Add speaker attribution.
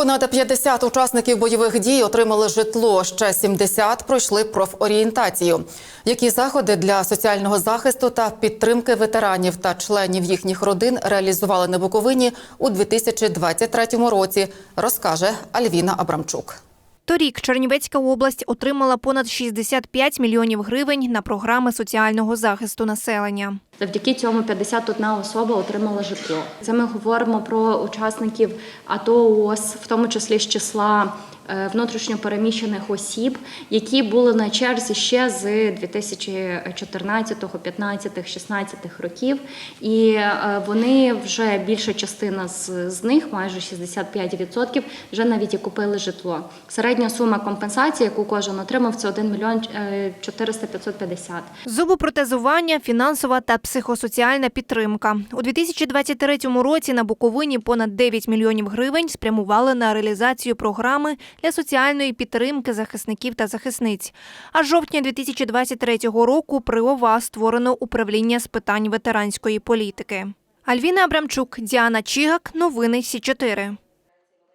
Speaker 1: Понад 50 учасників бойових дій отримали житло. Ще 70 пройшли профорієнтацію. Які заходи для соціального захисту та підтримки ветеранів та членів їхніх родин реалізували на Буковині у 2023 році, розкаже Альвіна Абрамчук.
Speaker 2: Торік Чернівецька область отримала понад 65 мільйонів гривень на програми соціального захисту населення.
Speaker 3: Завдяки цьому 51 особа отримала житло. Це ми говоримо про учасників АТО ООС, в тому числі з числа внутрішньопереміщених осіб, які були на черзі ще з 2014, 15, 16 років. І е, вони вже більша частина з, з них, майже 65%, вже навіть і купили житло. Середня сума компенсації, яку кожен отримав, це 1 мільйон 400-550.
Speaker 2: Зубопротезування, фінансова та психосоціальна підтримка. У 2023 році на Буковині понад 9 мільйонів гривень спрямували на реалізацію програми для соціальної підтримки захисників та захисниць. А з жовтня 2023 року при ОВА створено управління з питань ветеранської політики. Альвіна Абрамчук, Діана Чігак, новини Сі 4